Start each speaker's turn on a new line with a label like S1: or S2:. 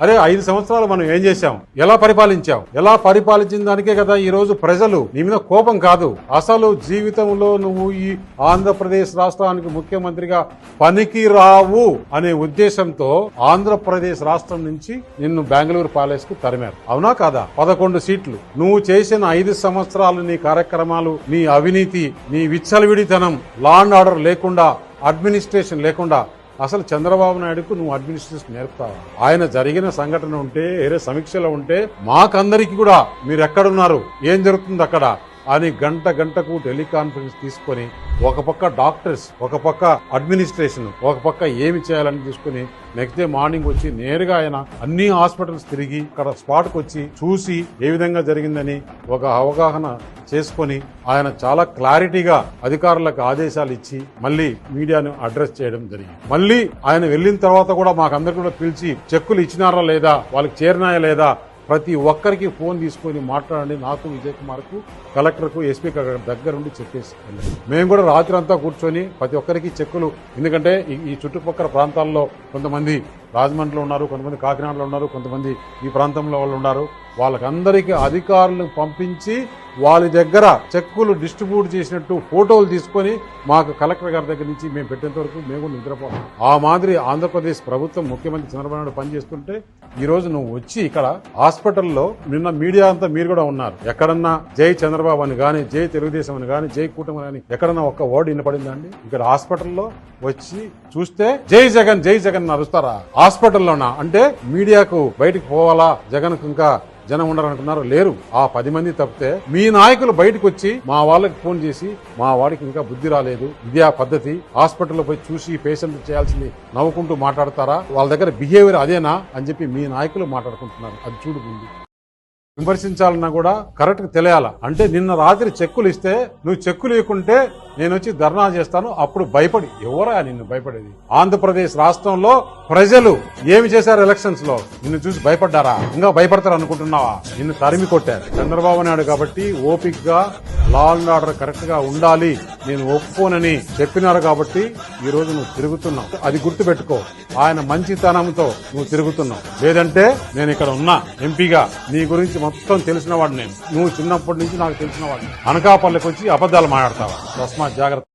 S1: అరే ఐదు సంవత్సరాలు మనం ఏం చేశాం? ఎలా పరిపాలించాం? ఎలా పరిపాలించిన దానికే కదా ఈ రోజు ప్రజలు నీ మీద కోపం కాదు. అసలు జీవితంలో నువ్వు ఈ ఆంధ్రప్రదేశ్ రాష్ట్రానికి ముఖ్యమంత్రిగా పనికి రావు అనే ఉద్దేశంతో ఆంధ్రప్రదేశ్ రాష్ట్రం నుంచి నిన్ను బెంగళూరు ప్యాలెస్కు తరిమారు. అవునా కాదా? పదకొండు సీట్లు. నువ్వు చేసిన ఐదు సంవత్సరాలు నీ కార్యక్రమాలు నీ అవినీతి నీ విచ్చలవిడితనం లాండ్ ఆర్డర్ లేకుండా అడ్మినిస్ట్రేషన్ లేకుండా అసలు చంద్రబాబు నాయుడుకు నువ్వు అడ్మినిస్ట్రేషన్ నేర్పుతావా? ఆయన జరిగిన సంఘటన ఉంటే వేరే సమీక్షలో ఉంటే మాకందరికి కూడా మీరు ఎక్కడున్నారు? ఏం జరుగుతుంది అక్కడ? అని గంట గంటకు టెలికాన్ఫరెన్స్ తీసుకొని ఒక పక్క డాక్టర్స్ ఒక పక్క అడ్మినిస్ట్రేషన్ ఒక పక్క ఏమి చేయాలని తీసుకుని నెక్స్ట్ డే మార్నింగ్ వచ్చి నేరుగా ఆయన అన్ని హాస్పిటల్స్ తిరిగి అక్కడ స్పాట్కి వచ్చి చూసి ఏ విధంగా జరిగిందని ఒక అవగాహన చేసుకొని ఆయన చాలా క్లారిటీగా అధికారులకు ఆదేశాలు ఇచ్చి మళ్ళీ మీడియాను అడ్రస్ చేయడం జరిగింది. మళ్ళీ ఆయన వెళ్ళిన తర్వాత కూడా మాకందరికీ కూడా పిలిచి చెక్కులు ఇచ్చినారా లేదా వాళ్ళకి చేరినాయా లేదా ప్రతి ఒక్కరికి ఫోన్ తీసుకొని మాట్లాడండి. నాకు విజయ్ కుమార్కు కలెక్టర్కు ఎస్పీ దగ్గర ఉండి చెప్పేసి మేము కూడా రాత్రి అంతా కూర్చొని ప్రతి ఒక్కరికి చెక్కులు. ఎందుకంటే ఈ చుట్టుపక్కల ప్రాంతాల్లో కొంతమంది రాజమండ్రిలో ఉన్నారు కొంతమంది కాకినాడలో ఉన్నారు కొంతమంది ఈ ప్రాంతంలో వాళ్ళు ఉన్నారు. వాళ్ళకందరికీ అధికారులను పంపించి వాళ్ళ దగ్గర చెక్కులు డిస్ట్రిబ్యూట్ చేసినట్టు ఫోటోలు తీసుకొని మాకు కలెక్టర్ గారి దగ్గర నుంచి మేము పెట్టేంత వరకు మేము కూడా నిద్రపోతాం ఆ మాదిరి ఆంధ్రప్రదేశ్ ప్రభుత్వం ముఖ్యమంత్రి చంద్రబాబు నాయుడు పనిచేస్తుంటే ఈ రోజు నువ్వు వచ్చి ఇక్కడ హాస్పిటల్లో నిన్న మీడియా అంతా మీరు కూడా ఉన్నారు. ఎక్కడన్నా జై చంద్రబాబు అని కానీ జై తెలుగుదేశం అని కానీ జై కూటమి అని ఎక్కడన్నా ఒక్క వర్డ్ వినపడిందండి ఇక్కడ హాస్పిటల్లో వచ్చి చూస్తే జై జగన్ జై జగన్ నడుస్తారా అరుస్తారా? హాస్పిటల్లోనా? అంటే మీడియాకు బయటికి పోవాలా? జగన్ ఇంకా జనం ఉండరనుకున్నారు లేరు. ఆ పది మంది తప్పితే మీ నాయకులు బయటకు వచ్చి మా వాళ్ళకి ఫోన్ చేసి మా వాడికి ఇంకా బుద్ధి రాలేదు. ఇదే ఆ పద్ధతి. హాస్పిటల్లో పోయి చూసి పేషెంట్ చేయాల్సింది నవ్వుకుంటూ మాట్లాడతారా? వాళ్ళ దగ్గర బిహేవియర్ అదేనా? అని చెప్పి మీ నాయకులు మాట్లాడుకుంటున్నారు. అది చూడు విమర్శించాలన్నా కూడా కరెక్ట్గా తెలియాల. అంటే నిన్న రాత్రి చెక్కులు ఇస్తే నువ్వు చెక్కులు ఇవ్వకుంటే నేను వచ్చి ధర్నా చేస్తాను అప్పుడు భయపడి. ఎవరా నిన్ను భయపడేది? ఆంధ్రప్రదేశ్ రాష్ట్రంలో ప్రజలు ఏమి చేశారు ఎలక్షన్స్లో నిన్ను చూసి భయపడ్డారా? ఇంకా భయపడతారు అనుకుంటున్నావా? నిన్ను తరిమి కొట్టారు. చంద్రబాబు నాయుడు కాబట్టి ఓపిక్గా లా అండ్ ఆర్డర్ కరెక్ట్గా ఉండాలి. నేను ఒప్పుకోనని చెప్పినారు కాబట్టి ఈ రోజు నువ్వు తిరుగుతున్నావు. అది గుర్తు పెట్టుకో ఆయన మంచితనంతో నువ్వు తిరుగుతున్నావు. లేదంటే నేను ఇక్కడ ఉన్నా. ఎంపీగా నీ గురించి మొత్తం తెలిసిన నేను. నువ్వు చిన్నప్పటి నుంచి నాకు తెలిసిన వాడిని అనకాపల్లికి వచ్చి అబద్దాలు మాట్లాడతావా? తస్మాత్ జాగ్రత్త.